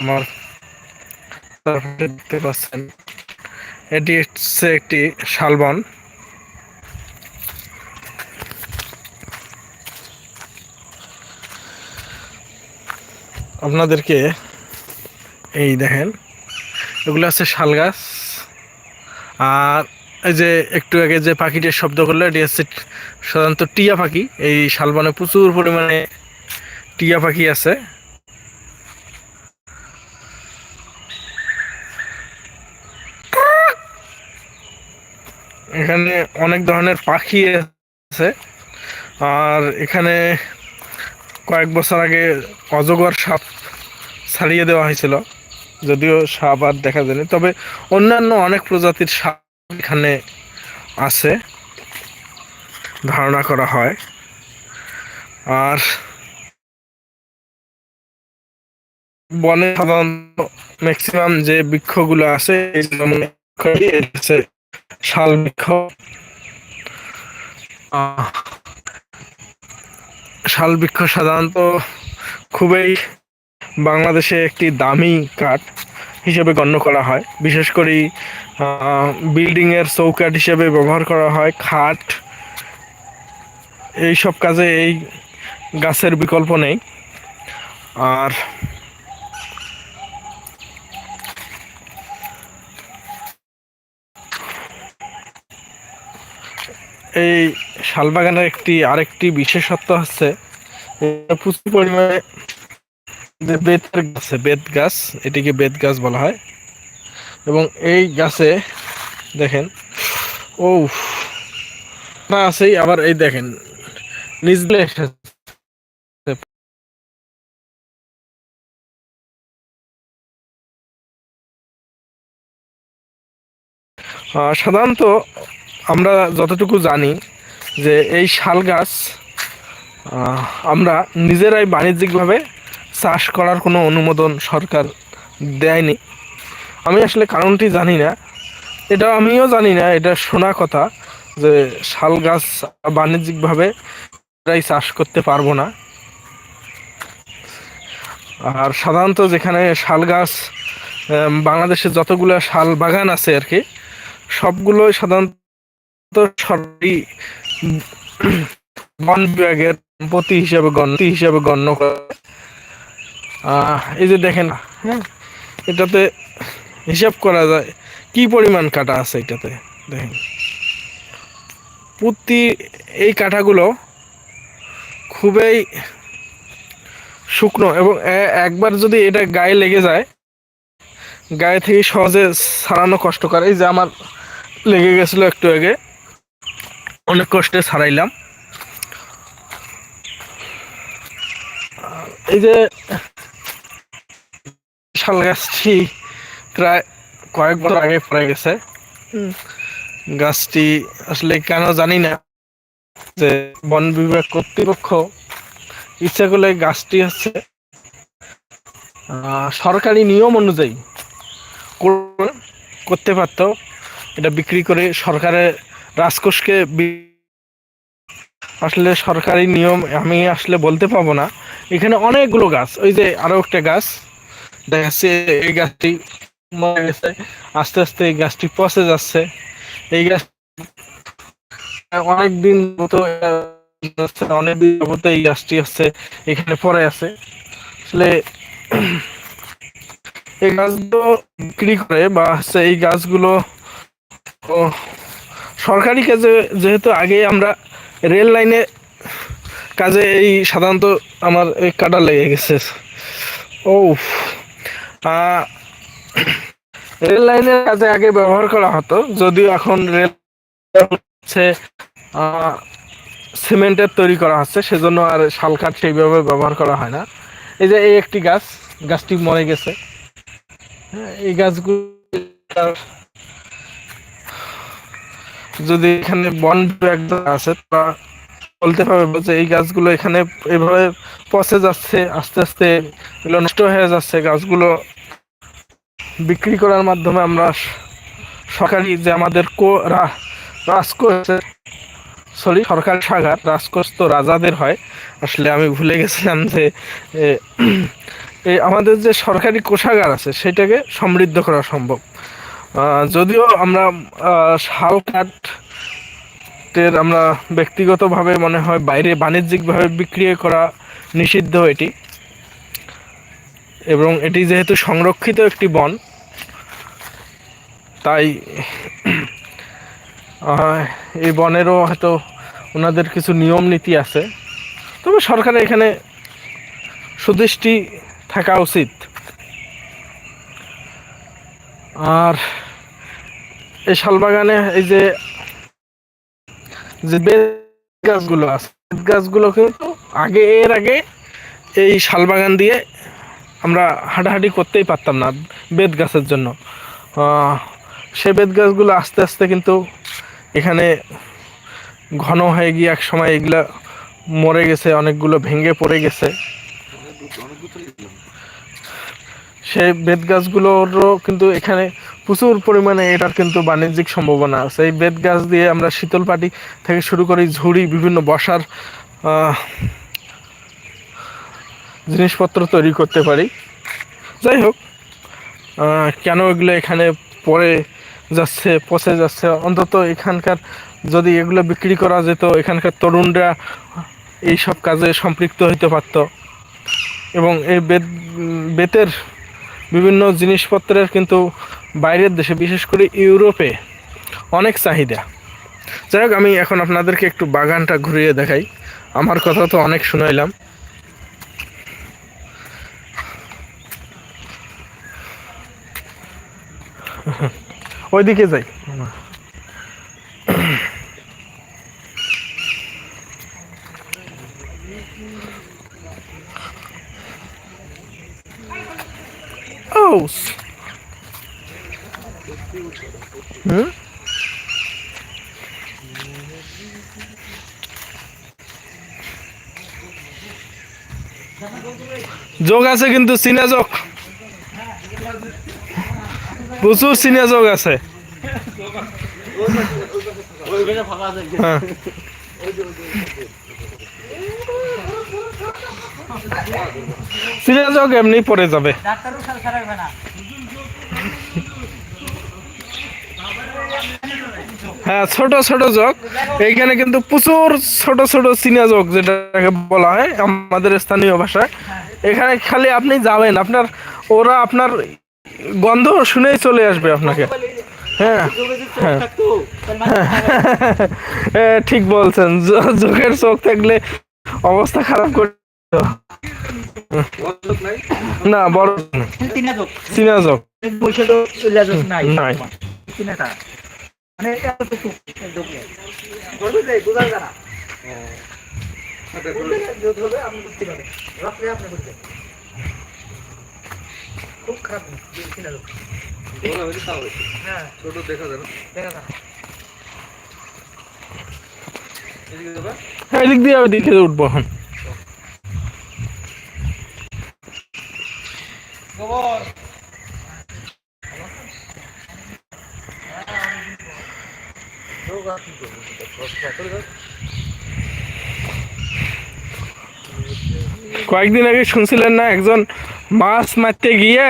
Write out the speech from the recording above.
আমার দেখতে পাচ্ছেন এটি হচ্ছে একটি শালবন। আপনাদেরকে এই দেখেন, এগুলো আছে শাল গাছ। আর এই যে একটু আগে যে পাখিটির শব্দ করল, এটি হচ্ছে সাধারণত টিয়া পাখি। এই শালবনে প্রচুর পরিমাণে টিয়া পাখি আছে। এখানে অনেক ধরনের পাখি আছে। আর এখানে কয়েক বছর আগে অজগর সাপ ছাড়িয়ে দেওয়া হয়েছিল, যদিও সাপ আর দেখা যায়নি। তবে অন্যান্য অনেক প্রজাতির সাপ এখানে আছে, ধারণা করা হয়। আর বনে সাধারণত ম্যাক্সিমাম যে বৃক্ষগুলো আছে শাল বৃক্ষ শাল বৃক্ষ সাধারণত খুবই বাংলাদেশে একটি দামি কাঠ হিসেবে গণ্য করা হয়। বিশেষ করে বিল্ডিং এর চৌকাঠ হিসেবে ব্যবহার করা হয়, খাট। এই সব কাজে এই গাছের বিকল্প নেই। আর এই শালবাগানের একটি আরেকটি বিশেষত্ব হচ্ছে প্রচুর পরিমাণে বেতের গাছে বেত গাছ এটিকে বেত গাছ বলা হয়। এবং এই গাছে দেখেন ও না আছেই আবার এই দেখেন আহ, সাধারণত আমরা যতটুকু জানি যে এই শাল গাছ আমরা নিজেরাই বাণিজ্যিকভাবে চাষ করার কোনো অনুমোদন সরকার দেয়নি। আমি আসলে কারণটি জানি না। এটা আমিও জানি না এটা শোনা কথা যে শাল গাছ বাণিজ্যিকভাবে প্রায় চাষ করতে পারব না। আর সাধারণত যেখানে শাল গাছ আহ, বাংলাদেশে যতগুলো শাল বাগান আছে আর কি সবগুলোই সাধারণত সরকারি বন বিভাগের সম্পত্তি হিসাবে গণ্য হিসাবে গণ্য করে। এই যে দেখেন হ্যাঁ এটাতে হিসাব করা যায়, কি পরিমাণ কাটা আছে এটাতে? দেখেন। প্রতি এই কাঠাগুলো খুবই শুকনো এবং একবার যদি এটা গায়ে লেগে যায়, গায়ে থেকে সহজে ছাড়ানো কষ্টকর। এই যে আমার লেগে গেছিল একটু আগে। অনেক কষ্টে ছাড়াইলাম। এই যে শাল গাছটি প্রায় কয়েক বছর আগে পড়ে গেছে। গাছটি আসলে কেন জানি না যে বন বিভাগ কর্তৃপক্ষ ইচ্ছা করলে গাছটি হচ্ছে সরকারি নিয়ম অনুযায়ী করতে পারতো। এটা বিক্রি করে সরকারের রাজকোষকে আসলে সরকারি নিয়ম আমি আসলে বলতে পাবো না। এখানে অনেকগুলো গাছ, ওই যে আরও একটা গাছ, দেখা যাচ্ছে এই গাছটি মরে গেছে, আস্তে আস্তে এই গাছটি পচে যাচ্ছে। এই গাছ অনেক দিন মতো অনেক দিন মতো এই গাছটি হচ্ছে এখানে পরে আছে। আসলে এই গাছগুলো বিক্রি করে বা হচ্ছে এই গাছগুলো সরকারি কাজে যেহেতু আগে আমরা রেল লাইনে কাজে এই সাধারণত আমার এই কাটা লেগে গেছে। ও রেল লাইনের কাজে আগে ব্যবহার করা হতো যদিও এখন রেল হচ্ছে সিমেন্টের তৈরি করা হচ্ছে সেজন্য আর শাল কাঠ সেইভাবে ব্যবহার করা হয় না। এই যে এই একটি গাছ গাছটি মরে গেছে। হ্যাঁ, এই গাছগুলো যদি এখানে বন বিভাগ আছে তা বলতে পারবে যে এই গাছগুলো এখানে এভাবে পচে যাচ্ছে আস্তে আস্তে এগুলো নষ্ট হয়ে যাচ্ছে। গাছগুলো বিক্রি করার মাধ্যমে আমরা সরকারি যে আমাদের কো রাজকোষ সরি সরকারি শাখা রাজকোষ তো রাজাদের হয়। আসলে আমি ভুলে গেছিলাম যে আমাদের যে সরকারি কোষাগার আছে, সেটাকে সমৃদ্ধ করা সম্ভব। যদিও আমরা শাল কাঠের আমরা ব্যক্তিগতভাবে মনে হয় বাইরে বাণিজ্যিকভাবে বিক্রি করা নিষিদ্ধ এটি। এবং এটি যেহেতু সংরক্ষিত একটি বন, তাই এই বনেরও হয়তো ওনাদের কিছু নিয়ম নীতি আছে। তবে সরকারের এখানে সুদৃষ্টি থাকা উচিত। আর এই শালবাগানে এই যে যে গাছগুলো আছে গাছগুলো কিন্তু আগে, এর আগে এই শালবাগান দিয়ে আমরা হাঁটাহাঁটি করতেই পারতাম না বেত গাছের জন্য। সে বেত গাছগুলো আস্তে আস্তে কিন্তু এখানে ঘন হয়ে গিয়ে এক সময় এগুলা মরে গেছে, অনেকগুলো ভেঙে পড়ে গেছে। সেই বেত গাছগুলোরও কিন্তু এখানে প্রচুর পরিমাণে এটার কিন্তু বাণিজ্যিক সম্ভাবনা আছে। এই বেত গাছ দিয়ে আমরা শীতল পাটি থেকে শুরু করে ঝুড়ি, বিভিন্ন বসার জিনিসপত্র তৈরি করতে পারি। যাই হোক কেন এগুলো এখানে পড়ে যাচ্ছে, পচে যাচ্ছে? অন্তত এখানকার যদি এগুলো বিক্রি করা যেত, এখানকার তরুণরা এই সব কাজে সম্পৃক্ত হইতে পারত। এবং এই বেত বেতের বিভিন্ন জিনিসপত্রের কিন্তু বাইরের দেশে, বিশেষ করে ইউরোপে, অনেক চাহিদা। যাই হোক, আমি এখন আপনাদেরকে একটু বাগানটা ঘুরিয়ে দেখাই। আমার কথা তো অনেক শুনাইলাম। ওইদিকে যাই। ও যোগ আছে কিন্তু চীনা যোগ। প্রচুর চীনা যোগ আছে। হ্যাঁ। চীনা যোগ এমনি পড়ে যাবে ডাক্তারও সারা সারাবে না হ্যাঁ ছোট ছোট যোগ এইখানে কিন্তু প্রচুর ছোট ছোট চীনা যোগ যেটাকে বলা হয় আমাদের স্থানীয় ভাষায়। এখানে খালি আপনি যাবেন। আপনার ওরা আপনার গন্ধ শুনেই চলে আসবে আপনাকে। হ্যাঁ হ্যাঁ। ঠিক বলছেন। চোখের চোখ থাকলে অবস্থা খারাপ করে না বড় চীনা যোগ নাই। মানে তো বুঝা যায় না আপনি বুঝতে পারবেন রাখলে আপনি বুঝবেন খুব খারাপ হ্যাঁ। ছোট দেখা যায় না। দেখা যায় যাবে হ্যাঁ এদিক দিয়ে উঠবো এখন। কয়েকদিন আগে শুনছিলেন না একজন মাছ মারতে গিয়ে